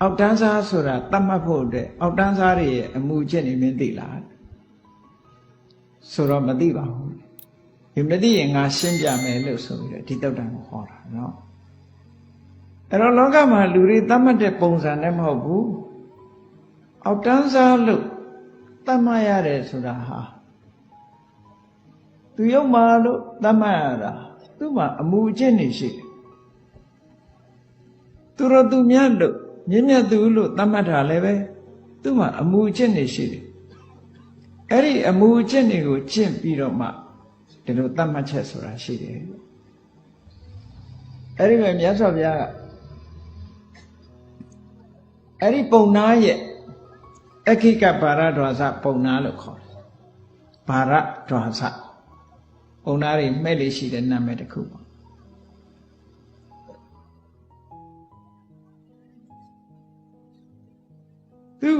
အောက်တန်းစားဆိုတာတတ်မှတ်ဖို့အတွက်အောက်တန်းစားတွေရဲ့အမှုချက်နေမင်းသိလားဆိုတော့မသိပါဘူးဒီမသိရင်ငါရှင်းပြမယ်လို့ဆိုပြီးတော့ဒီတုတ်တန်ကိုဟောတာနော်အဲ့တော့လောကမှာလူတွေတတ်မှတ်တဲ့ပုံစံနဲ့မဟုတ်ဘူးအောက်တန်းစားလို့တတ်မှတ်ရတယ်ဆိုတာဟာသူရုပ်မာလို့တတ်မှတ်ရတာသူ့မှာအမှုအကျင့်နေရှိတယ်သူတော်သူမြတ်လို့ မြင့်မြတ်သူလို့သတ်မှတ်တာလည်းပဲသူ့မှာအမှုအကျင့်နေရှိတယ်အဲ့ဒီအမှုအကျင့်တွေကိုကျင့်ပြီးတော့မှဒီလိုသတ်မှတ်ချက်ဆိုတာရှိတယ်အဲ့ဒီပဲမြတ်စွာဘုရားကအဲ့ဒီပုံနာရဲ့အခိကဘာရဒွါစပုံနာလို့ခေါ်တယ်ဘာရဒွါစပုံနာတွေမဲ့လေးရှိတဲ့နာမည်တစ်ခုပေါ့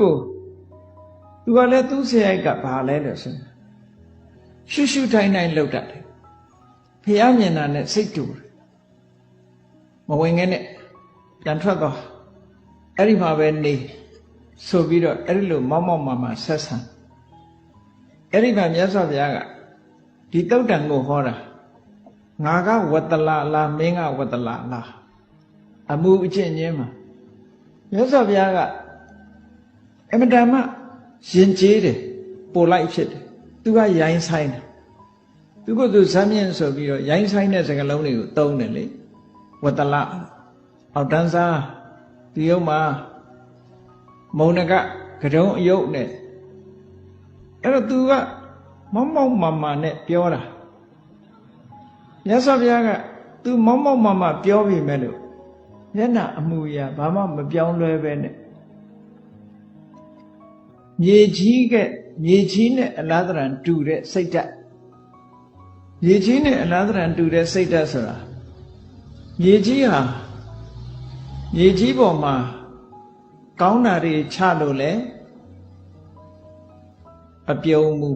ကိုသူကလည်းသူ့ဆရာကဘာလဲလို့ဆိုရှုရှုထိုင်ထိုင်လောက်တတ်တယ်ဖះမြင်တာနဲ့စိတ်တူတယ်မဝင်ငဲနဲ့ပြန်ထွက်သွားအဲ့ဒီမှာပဲနေဆိုပြီးတော့အဲ့ဒီလိုမောက်မောက်မာမာဆက်ဆံအဲ့ဒီမှာမြတ်စွာဘုရားကဒီတုတ်တန်ကိုဟောတာငါကဝတ္တလာလားမင်းကဝတ္တလာလားအမှုအချင်းချင်းမှာမြတ်စွာဘုရားက အမတန်မှရင်ကျေးတယ်ပိုလိုက်ဖြစ်တယ်သူကရိုင်းဆိုင်တယ်သူကသူဇမ်းမြင့်ဆိုပြီးတော့ရိုင်းဆိုင်တဲ့စကားလုံးတွေကိုသုံးတယ်လေဝတ္တလအောက်တန်းစားဒီယုံမှာမုံနကကတုံးအယုတ်နဲ့အဲ့တော့သူကမောက်မောက်မာမာနဲ့ပြောတာမြတ်စွာဘုရားကသူမောက်မောက်မာမာပြောပြီမဲ့လို့မျက်နှာအမူအရာဘာမှမပြောင်းလဲပဲနဲ့ မြေကြီးကမြေကြီးနဲ့အလားတရံတူတဲ့စိတ်ဓာတ်မြေကြီးနဲ့အလားတရံတူတဲ့စိတ်ဓာတ်ဆိုတာမြေကြီးဟာမြေကြီးပေါ်မှာကောင်းတာတွေချလို့လဲအပြုံးမှု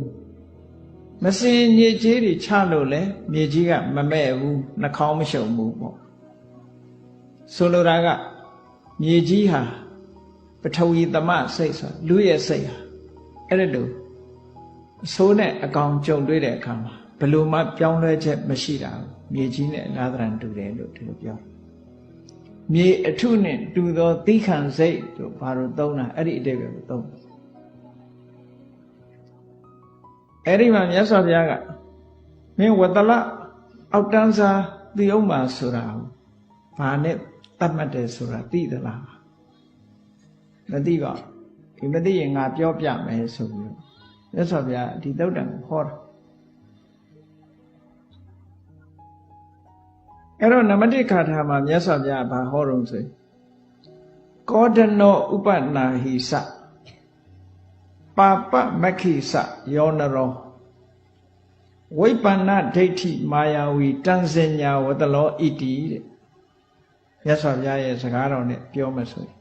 မစင်မြေကြီးတွေချလို့လဲမြေကြီးကမမဲ့ဘူးနှာခေါင်းမရှုံဘူးပေါ့ဆိုလိုတာကမြေကြီးဟာ ပထဝီသမစိတ်ဆိုလူရဲ့စိတ်ဟာအဲ့ဒါလို့အဆိုးနဲ့အကောင်ကြုံတွေ့တဲ့အခါမှာဘယ်လိုမှပြောင်းလဲချက်မရှိတာမြေကြီးနဲ့အလားတရံတူတယ်လို့ဒီလိုပြောမြေအထုနဲ့တူသောသီးခံစိတ်တို့ဘာလို့သုံးတာအဲ့ဒီအတိတ်ပဲသုံးအဲ့ဒီမှာမြတ်စွာဘုရားကမင်းဝတ္တလအောက်တန်းစားသိအောင်ပါဆိုတာဘာနဲ့တတ်မှတ်တယ်ဆိုတာသိသလား မသိပါဒီမသိရင်ငါပြောပြမယ်ဆိုပြီးမြတ်စွာဘုရားဒီတုတ်တံကိုဟောတာအဲ့တော့နမတိခါထာမှာမြတ်စွာဘုရားဘာဟောတော့ဆိုကောဒနောဥပနာဟိစပါပမခိစယောနရောဝိပန္နဒိဋ္ဌိမာယာဝီတန်စင်ညာဝတလောဣတိတဲ့မြတ်စွာဘုရားရဲ့စကားတော်နဲ့ပြောမှဆိုရင်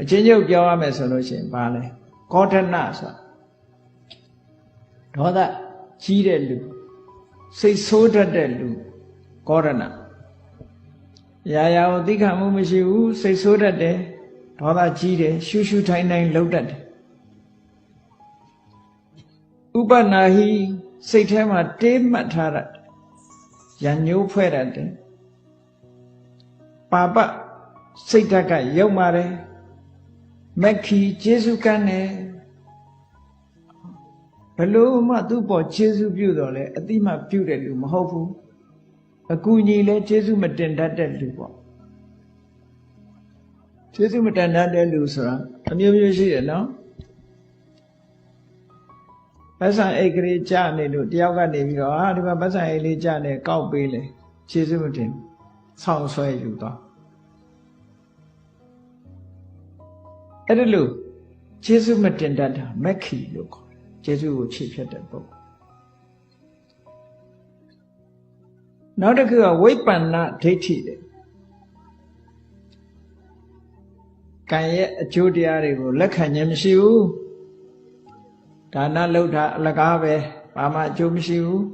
အချင်းချင်းပြောရမယ်ဆိုလို့ရှိရင်ဘာလဲကောဋနဆိုဒေါသကြီးတဲ့လူစိတ်ဆိုးတတ်တဲ့လူကောရဏရာရာကိုသိခံမှုမရှိဘူးစိတ်ဆိုးတတ်တယ်ဒေါသကြီးတယ်ရှူရှူထိုင်ထိုင်လှုပ်တတ်တယ်ဥပနာဟိစိတ်ထဲမှာတေးမှတ်ထားတတ်ရညိုးဖွဲ့တတ်တယ်ပါပစိတ်ဓာတ်ကရုပ်မာတယ် မက်ခီကျေစုကန်းတယ်ဘလို့မှသူ့ပေါ်ကျေစုပြုတော်လဲအတိမပြုတဲ့လူမဟုတ်ဘူးအကူညီလဲကျေစုမတင်တတ်တဲ့လူပေါ့ကျေစုမတန်တတ်တဲ့လူဆိုတာအမျိုးမျိုးရှိတယ်နော်ပတ်စံအိတ်ကလေးကြာနေလို့တယောက်ကနေပြီးတော့ဟာဒီမှာပတ်စံအိတ်လေးကြာနေကောက်ပေးလေကျေစုမတင်ဆောင်းဆွဲယူသွား အဲ့ဒါလို့ကျေစုမတင်တတ်တာမက်ခီလို့ခေါ်တယ်ကျေစုကိုခြေဖြတ်တဲ့ပုဂ္ဂိုလ်နောက်တစ်ခုကဝိပန္နဒိဋ္ဌိတဲ့ကံရဲ့အကျိုးတရားတွေကိုလက်ခံခြင်းမရှိဘူးဒါနလှုပ်တာအလကားပဲဘာမှအကျိုးမရှိဘူး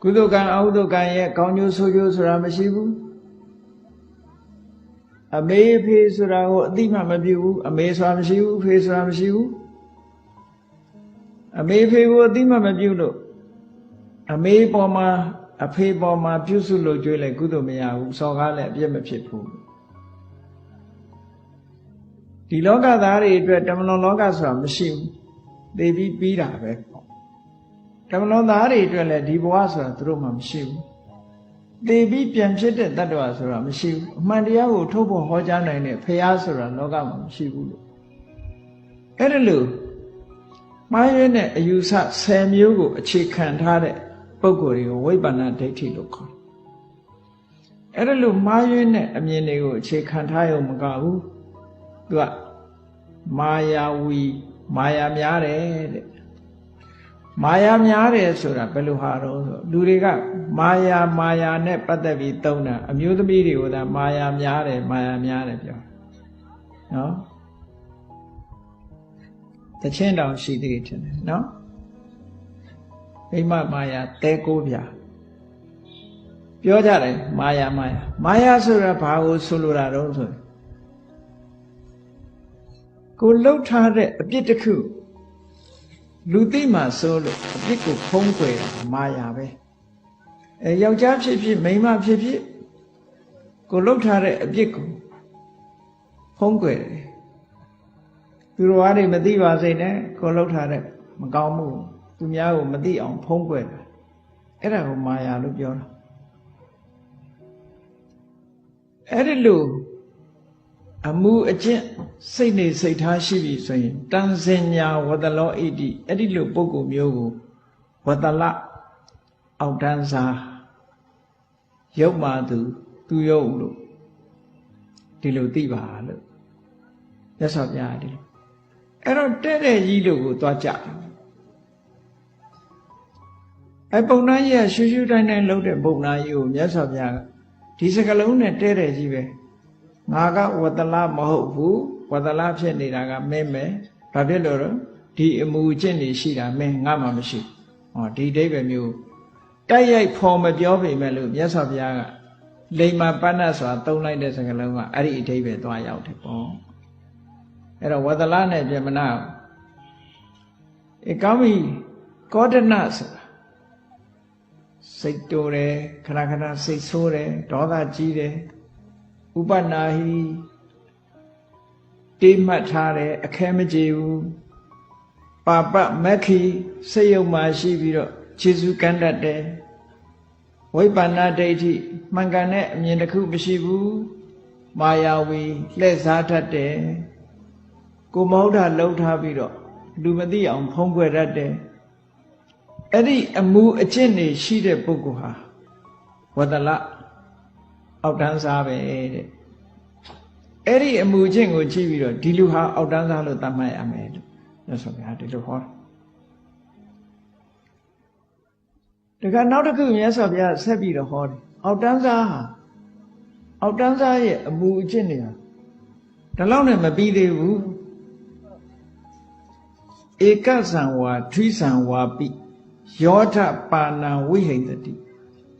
ကုသိုလ်ကံအဟုသိုလ်ကံရဲ့ကောင်းကျိုးဆိုးကျိုးဆိုတာမရှိဘူး အမေအဖေဆိုတာကိုအတိမမပြုဘူးအမေဆိုတာမရှိဘူးအဖေဆိုတာမရှိဘူးအမေဖေကိုအတိမမပြုလို့အမေပေါ်မှာအဖေပေါ်မှာပြုစုလို့ကြွေးလိုက်ကုသိုလ်မရဘူးစော်ကားလည်းအပြစ်မဖြစ်ဘူးဒီလောကသားတွေအတွက်တမလွန်လောကဆိုတာမရှိဘူးသိပြီးပြီးတာပဲပေါ့တမလွန်သားတွေအတွက်လည်းဒီဘဝဆိုတာသူတို့မှမရှိဘူး သိပြီးပြန်ဖြစ်တဲ့တ attva ဆိုတာမရှိဘူးအမှန်တရားကိုထုတ်ဖို့ဟောကြားနိုင်တဲ့ဖရာဆိုတာလောကမှာမရှိဘူးလို့အဲ့ဒါလို့မှားရင်းတဲ့အယူဆ10မျိုးကိုအခြေခံထားတဲ့ပုဂ္ဂိုလ်တွေကိုဝိပ္ပန္နဒိဋ္ဌိလို့ခေါ်တယ်အဲ့ဒါလို့မှားရင်းတဲ့အမြင်တွေကိုအခြေခံထားရုံမကဘူးသူကမာယာဝီမာယာများတယ်တဲ့ မာယာများတယ်ဆိုတာဘယ်လိုဟာတော့ဆိုလူတွေကမာယာမာယာနဲ့ပတ်သက်ပြီးသုံးတာအမျိုးသမီးတွေကိုသာမာယာများတယ်မာယာများတယ်ပြောနော်တချင်းတောင်ရှိသေးတယ်ထင်တယ်နော်မိမမာယာတဲကိုးပြပြောကြတယ်မာယာမာယာမာယာဆိုတာဘာကိုဆိုလိုတာတော့ဆိုကိုလှုပ်ထားတဲ့အပြစ်တစ်ခု လူသိမှဆိုလို့အပြစ်ကိုဖုံးကွယ်တာမာယာပဲအဲယောက်ျားဖြစ်ဖြစ်မိန်းမဖြစ်ဖြစ်ကိုလှုပ်ထားတဲ့အပြစ်ကိုဖုံးကွယ်တယ်သူတော်အားတွေမသိပါစေနဲ့ကိုလှုပ်ထားတဲ့မကောင်းမှုသူများကိုမသိအောင်ဖုံးကွယ်တာအဲ့ဒါကိုမာယာလို့ပြောတာအဲ့ဒီလို အမှုအကျင့်စိတ်နေစိတ်ထားရှိပြီဆိုရင်တန်စင်ညာဝတလောဣတိအဲ့ဒီလိုပုဂ္ဂိုလ်မျိုးကိုဝတလအောက်တန်းစားရုပ်မာသူသူရုပ်လို့ဒီလိုသိပါလို့ရသော်ပြရတယ်အဲ့တော့တဲ့တဲ့ကြီးလို့ကိုသွားကြအဲ့ပုံနာကြီးကရှူရှူတိုင်းတိုင်းလှုပ်တဲ့ပုံနာကြီးကိုမြတ်စွာဘုရားကဒီစကလုံးနဲ့တဲ့တဲ့ကြီးပဲ ငါကဝတ္တလမဟုတ်ဘူးဝတ္တလဖြစ်နေတာကမင်းပဲဘာဖြစ်လို့တော့ဒီအမူအကျင့်တွေရှိတာမင်းငါမှမရှိဟောဒီအိဗယ်မျိုးတိုက်ရိုက်ဖော်မပြောပေမဲ့လို့မြတ်စွာဘုရားကလိမ္မာပဏ္ဏဆိုတာသုံးလိုက်တဲ့စကားလုံးကအဲ့ဒီအိဗယ်သွားရောက်တယ်ပေါ့အဲ့တော့ဝတ္တလနဲ့ပြမနာဧကောင်းပြီကောဒနဆိုတာစိတ်တိုးတယ်ခဏခဏစိတ်ဆိုးတယ်ဒေါသကြီးတယ် ဥပနာဟိတေးမှတ်ထားတယ်အခဲမကြေဘူးပါပမက္ခိစိတ်ယုံမှရှိပြီးတော့ခြေစုကန့်တတ်တယ်ဝိပ္ပန္နဒိဋ္ဌိမှန်ကန်တဲ့အမြင်တစ်ခုမရှိဘူးမာယာဝီလှည့်စားတတ်တယ်ကိုမဟုတ်တာလှုပ်ထားပြီးတော့လူမသိအောင်ဖုံးကွယ်တတ်တယ်အဲ့ဒီအမှုအကျင့်တွေရှိတဲ့ပုဂ္ဂိုလ်ဟာဝဒလ အောက်တန်းစားပဲတဲ့အဲ့ဒီအမှုချင်းကိုကြည့်ပြီးတော့ဒီလူဟာအောက်တန်းစားလို့သတ်မှတ်ရမယ်လို့မြတ်စွာဘုရားဒီလိုဟောတခါနောက်တစ်ခုမြတ်စွာဘုရားဆက်ပြီးတော့ဟောတယ်အောက်တန်းစားဟာအောက်တန်းစားရဲ့အမှုအကျင့်တွေဟာဒီလောက်နဲ့မပြီးသေးဘူးဧကဇံဝါထွိဇံဝါပိယောထပါဏံဝိဟိတတိ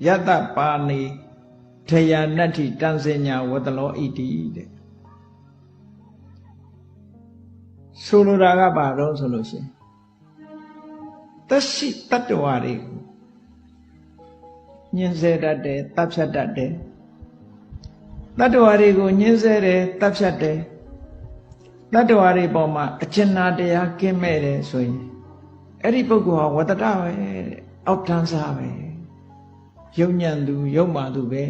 ယတပါနေ ထယနတ္ထိတန်စညာဝတလောဣတိတဲ့ဆိုလိုတာကဘာတော့ဆိုလို့ရှိရင်သက်ရှိတတ္တဝါတွေကိုညှင်းဆဲတတ်တယ်တပ်ဖြတ်တတ်တယ်တတ္တဝါတွေကိုညှင်းဆဲတယ်တပ်ဖြတ်တယ်တတ္တဝါတွေပေါ်မှာအကျဉ်းနာတရားကင်းမဲ့တယ်ဆိုရင်အဲ့ဒီပုဂ္ဂိုလ်ဟာဝတ္တတပဲတဲ့အောက်တန်းစားပဲယုံညံ့သူယုံမှသူပဲ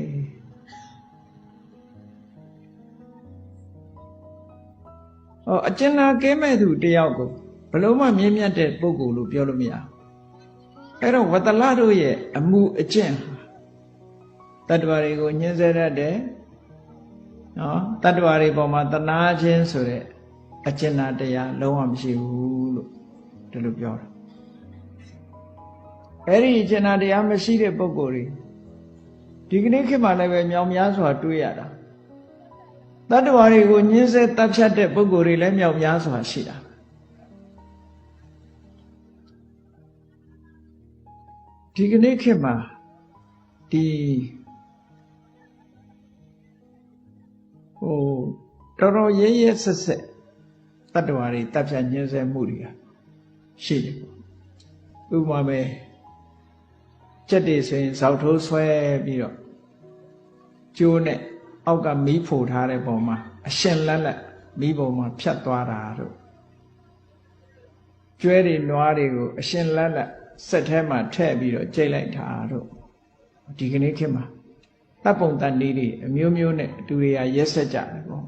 ဟောအကျဉ်းနာကဲမဲ့သူတယောက်ကိုဘလို့မှမြင့်မြတ်တဲ့ပုဂ္ဂိုလ်လို့ပြောလို့မရအဲ့တော့ဝတ္တလတို့ရဲ့အမှုအကျင့်တတ္တဝါတွေကိုညှင်းဆဲတတ်တယ်နော်တတ္တဝါတွေပေါ်မှာတနာခြင်းဆိုတဲ့အကျဉ်းနာတရားလုံးဝမရှိဘူးလို့ဒီလိုပြောတာအဲ့ဒီအကျဉ်းနာတရားမရှိတဲ့ပုဂ္ဂိုလ်တွေဒီကနေ့ခေတ်မှာလည်းပဲမြောင်များစွာတွေ့ရတာ တတ္တဝါတွေကိုညှင်းဆဲတပ်ဖြတ်တဲ့ပုဂ္ဂိုလ်တွေလည်းမြောင်များစွာရှိတာဒီကနေ့ခေတ်မှာဒီဟိုတော်တော်ရဲရဲဆက်ဆက်တတ္တဝါတွေတပ်ဖြတ်ညှင်းဆဲမှုတွေကရှိတယ်ဥပမာပဲကြက်တွေဆိုရင်ဇောက်ထိုးဆွဲပြီးတော့ကျိုးနဲ့ အောက်ကမီးဖိုထားတဲ့ပုံမှာအရှင်လက်လက်မီးပုံမှာဖြတ်သွားတာတို့ကျွဲတွေနွားတွေကိုအရှင်လက်လက်စက်ထဲမှာထည့်ပြီးတော့ကြိတ်လိုက်တာတို့ဒီကနေ့ခေတ်မှာတပ်ပုံတန်နည်းတွေအမျိုးမျိုးနဲ့အတူတွေကရက်ဆက်ကြတယ်ပေါ့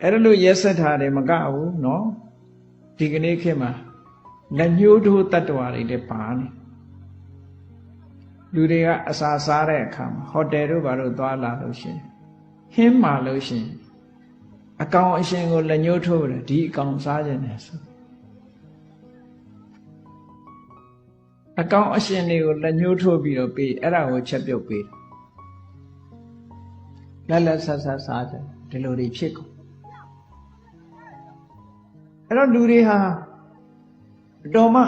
အဲ့ဒါလို့ရက်ဆက်ထားတယ်မကဘူးเนาะဒီကနေ့ခေတ်မှာလက်ညှိုးထိုးတတ္တဝါတွေလည်းပါနေ လူတွေကအစာစားတဲ့အခါမှာဟိုတယ်တို့ဘာလို့သွားလာလို့ရှိရင်ဟင်းမာလို့ရှိရင်အကောင်အရှင်ကိုလက်ညှိုးထိုးတယ်ဒီအကောင်စားခြင်းနဲ့ဆိုအကောင်အရှင်တွေကိုလက်ညှိုးထိုးပြီးတော့ပေးအဲ့ဒါကိုချက်ပြုတ်ပေးလက်လက်ဆက်ဆက်စားကြဒီလိုတွေဖြစ်ကုန်အဲ့တော့လူတွေဟာတော်မှ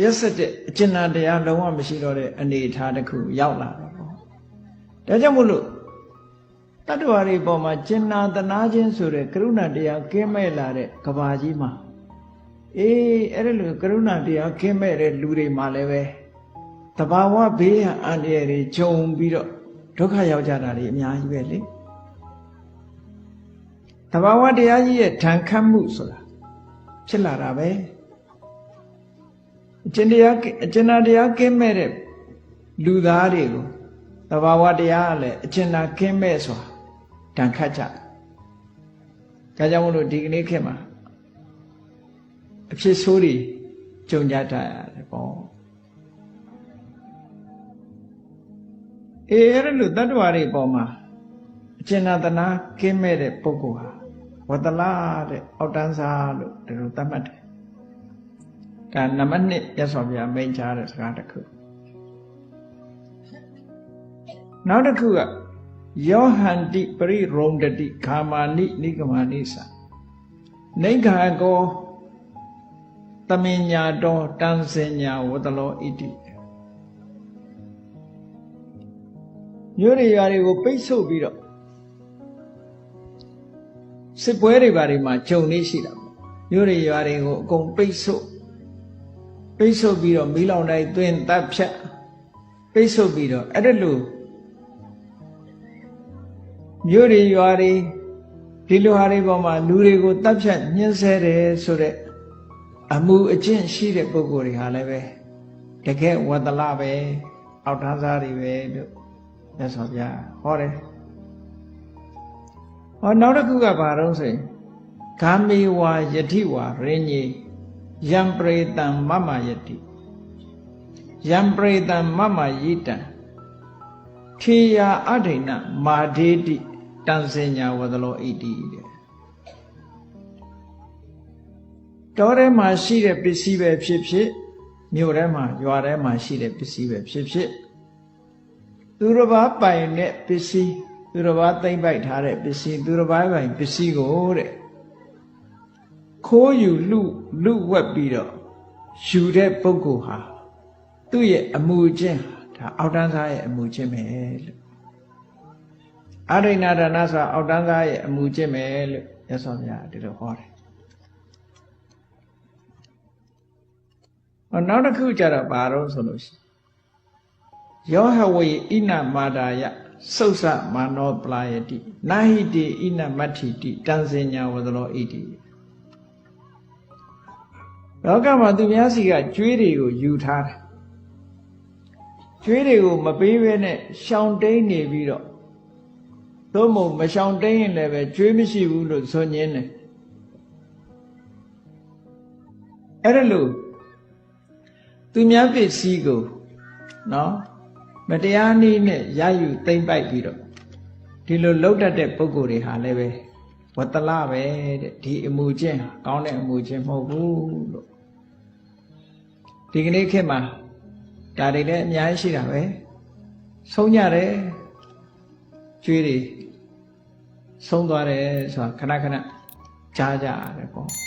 ရက်စက်တဲ့အကျဉ်းတရားလုံးဝမရှိတော့တဲ့အနေအထားတစ်ခုရောက်လာတော့ပေါ့ဒါကြောင့်မို့လို့တတ္တဝါတွေပေါ်မှာကျင်နာတနာခြင်းဆိုတဲ့ကရုဏာတရားကင်းမဲ့လာတဲ့ကဘာကြီးမှာအေးအဲ့ဒါလိုကရုဏာတရားကင်းမဲ့တဲ့လူတွေမှာလည်းပဲတဘာဝဘေးရန်အန္တရာယ်တွေဂျုံပြီးတော့ဒုက္ခရောက်ကြတာတွေအများကြီးပဲလေတဘာဝတရားကြီးရဲ့ဓာန်ခတ်မှုဆိုတာဖြစ်လာတာပဲ အကျင့်တရားအကျင့်တရားကင်းမဲ့တဲ့လူသားတွေကိုတဘာဝတရားကလည်းအကျင့်တရားကင်းမဲ့စွာဓာန်ခတ်ကြဒါကြောင့်မလို့ဒီကနေ့ခေတ်မှာအဖြစ်ဆိုးတွေကြုံကြတတ်ရတယ်ပေါ့အေးအဲ့လိုတတ္တဝါတွေပေါ်မှာအကျဉ်းသနာကင်းမဲ့တဲ့ပုဂ္ဂိုလ်ဟာဝတ္တလာတဲ့အောက်တန်းစားလို့ဒီလိုသတ်မှတ်တယ် ဒါနံပါတ်1ရသော်ဗျာမိန့်ကြားတဲ့စကားတစ်ခုနောက်တစ်ခုကယောဟန္တိပရိရုံဒတိခာမာနိနိဂမာနိသနိဂါကောတမင်ညာတော်တန်စင်ညာဝတလောဣတိမြို့တွေရွာတွေကိုပိတ်ဆို့ပြီးတော့စစ်ပွဲတွေဘာတွေမှာဂျုံနေရှိတာပေါ့မြို့တွေရွာတွေကိုအကုန်ပိတ်ဆို့ ပိတ်ဆို့ပြီးတော့မီးလောင်တိုင်းသွင်းတပ်ဖြတ်ပိတ်ဆို့ပြီးတော့အဲ့ဒါလို့မြို့တွေရွာတွေဒီလိုဟာတွေပေါ်မှာလူတွေကိုတပ်ဖြတ်ညှင်းဆဲတယ်ဆိုတဲ့အမှုအကျင့်ရှိတဲ့ပုဂ္ဂိုလ်တွေဟာလည်းပဲတကယ်ဝတ္တလပဲအောက်ထားစားတွေပဲလို့မြတ်စွာဘုရားဟောတယ်ဟောနောက်တစ်ခုကဘာတော့ဆိုရင်ဂာမေဝါယတိဝါရင်းကြီး ယံပရိတံမမယတိယံပရိတံမမယိတံထေယအဋ္ဌိဏမာဒေတိတန်စင်ညာဝဒလောဣတိတဲ့တောထဲမှာရှိတဲ့ပစ္စည်းပဲဖြစ်ဖြစ်မြို့ထဲမှာရွာထဲမှာရှိတဲ့ပစ္စည်းပဲဖြစ်ဖြစ်သူတစ်ပါးပိုင်တဲ့ပစ္စည်းသူတစ်ပါးသိမ့်ပိုက်ထားတဲ့ပစ္စည်းသူတစ်ပါးပိုင်ပစ္စည်းကိုတဲ့ ခိုးယူလူလူဝက်ပြီးတော့ယူတဲ့ပုဂ္ဂိုလ်ဟာသူ့ရဲ့အမှုချင်းဒါအောက်တန်းစားရဲ့အမှုချင်းပဲလို့အရိဏဒါနဆိုတာအောက်တန်းစားရဲ့အမှုချင်းပဲလို့ရသော်ဗျာဒီလိုဟောတယ်နောက်တစ်ခုကျတော့ဘာတော့ဆိုလို့ရှိယောဟဝေဣနမာဒါယသုစမာနောပလာယတိနာဟိတိဣနမတ္ထိတိတန်စင်ညာဝသလောဣတိ လောကမှာသူများစီကကျွေးတွေကိုယူထားတယ်ကျွေးတွေကိုမပေးဘဲနဲ့ရှောင်တိန်နေပြီးတော့သို့မဟုတ်မရှောင်တိန်ရင်လည်းပဲကျွေးမရှိဘူးလို့ဆိုညင်းတယ်အဲ့ဒါလို့သူများပစ္စည်းကိုနော်မတရားနည်းနဲ့ရယူသိမ့်ပိုက်ပြီးတော့ဒီလိုလှုပ်တတ်တဲ့ပုံကိုယ်တွေဟာလည်းပဲဝတ္တလပဲတဲ့ဒီအမှုချင်းကောင်းတဲ့အမှုချင်းမဟုတ်ဘူးလို့ ဒီကနေ့ခေတ်မှာဒါတွေလည်းအများကြီးရှိတာပဲဆုံးကြတယ်ကျွေးတွေဆုံးသွားတယ်ဆိုတာခဏခဏကြားကြရတယ်ပေါ့